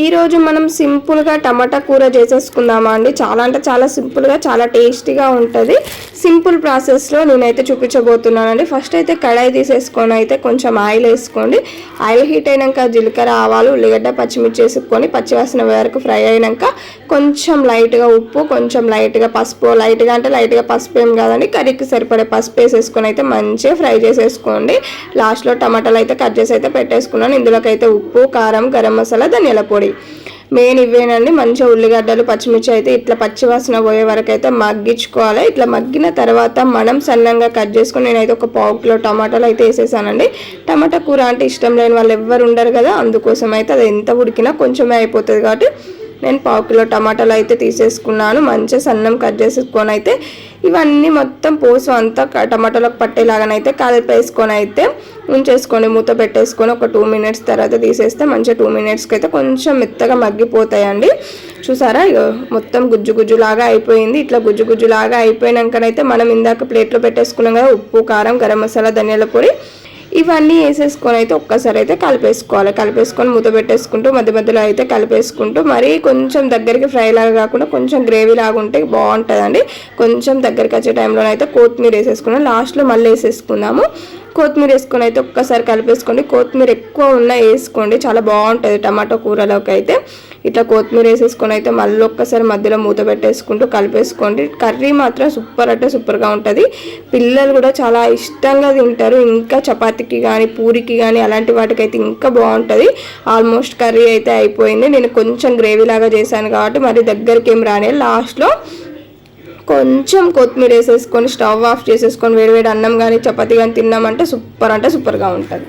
ఈరోజు మనం సింపుల్గా టమాటా కూర చేసేసుకుందామా అండి. చాలా అంటే చాలా సింపుల్గా చాలా టేస్టీగా ఉంటుంది. సింపుల్ ప్రాసెస్లో నేనైతే చూపించబోతున్నానండి. ఫస్ట్ అయితే కడాయి తీసేసుకొని అయితే కొంచెం ఆయిల్ వేసుకోండి. ఆయిల్ హీట్ అయినాక జీలకర్ర ఆవాలు ఉల్లిగడ్డ పచ్చిమిర్చి వేసుకొని పచ్చివాసన వరకు ఫ్రై అయినాక కొంచెం లైట్గా ఉప్పు కొంచెం లైట్గా పసుపు లైట్గా అంటే లైట్గా పసుపు ఏం కాదండి కర్రీకి సరిపడే పసుపు వేసేసుకొని అయితే మంచిగా ఫ్రై చేసేసుకోండి. లాస్ట్లో టమాటాలు అయితే కట్ చేసి అయితే పెట్టేసుకున్నాను. ఇందులోకైతే ఉప్పు కారం గరం మసాలా ధనియాల పొడి. మెయిన్ ఇవేనండి మంచిగా ఉల్లిగడ్డలు పచ్చిమిర్చి అయితే ఇట్లా పచ్చివాసన పోయే వరకు అయితే మగ్గించుకోవాలి. ఇట్లా మగ్గిన తర్వాత మనం సన్నంగా కట్ చేసుకుని నేనైతే ఒక పావు కిలో టమాటాలు అయితే వేసేసానండి. టమాటా కూర అంటే ఇష్టం లేని వాళ్ళు ఎవ్వరు ఉండరు కదా అందుకోసం అయితే అది ఎంత ఉడికినా కొంచెమే అయిపోతుంది కాబట్టి నేను పావు కిలో టమాటాలు అయితే తీసేసుకున్నాను. మంచిగా సన్నం కట్ చేసుకొని అయితే ఇవన్నీ మొత్తం పోసు అంతా టమాటాలకు పట్టేలాగానైతే కలిపేసుకొని అయితే ఉంచేసుకొని మూత పెట్టేసుకొని ఒక టూ మినిట్స్ తర్వాత తీసేస్తే మంచిగా టూ మినిట్స్కి అయితే కొంచెం మెత్తగా మగ్గిపోతాయండి. చూసారా? మొత్తం గుజ్జు గుజ్జు లాగా అయిపోయింది. ఇట్లా గుజ్జు గుజ్జు లాగా అయిపోయినాకనైతే మనం ఇందాక ప్లేట్లో పెట్టేసుకున్నాం కదా ఉప్పు కారం గరం మసాలా ధనియాల పొడి. ఇవన్నీ వేసేసుకొని అయితే ఒక్కసారి అయితే కలిపేసుకోవాలి. కలిపేసుకొని మూత పెట్టేసుకుంటూ మధ్య మధ్యలో అయితే కలిపేసుకుంటూ మరీ కొంచెం దగ్గరికి ఫ్రై లాగా కాకుండా కొంచెం గ్రేవీ లాగా ఉంటే బాగుంటుందండి. కొంచెం దగ్గరికి వచ్చే టైంలో అయితే కొత్తిమీర వేసేసుకున్నాం లాస్ట్లో మళ్ళీ వేసేసుకుందాము. కొత్తిమీర వేసుకొని అయితే ఒక్కసారి కలిపేసుకోండి. కొత్తిమీర ఎక్కువ ఉన్న వేసుకోండి. చాలా బాగుంటుంది టమాటో కూరలోకి అయితే. ఇట్లా కొత్తిమీర వేసేసుకొని అయితే మళ్ళీ ఒక్కసారి మధ్యలో మూత పెట్టేసుకుంటూ కలిపేసుకోండి. కర్రీ మాత్రం సూపర్ అంటే సూపర్గా ఉంటుంది. పిల్లలు కూడా చాలా ఇష్టంగా తింటారు. ఇంకా చపాతీకి కానీ పూరికి కానీ అలాంటి వాటికైతే ఇంకా బాగుంటుంది. ఆల్మోస్ట్ కర్రీ అయితే అయిపోయింది. నేను కొంచెం గ్రేవీ లాగా చేశాను కాబట్టి మరి దగ్గరికి ఏం రానే లాస్ట్లో కొంచెం కొత్తిమీర వేసేసుకొని స్టవ్ ఆఫ్ చేసేసుకొని వేడివేడి అన్నం కానీ చపాతీ కానీ తిన్నామంటే సూపర్ అంటే సూపర్గా ఉంటుంది.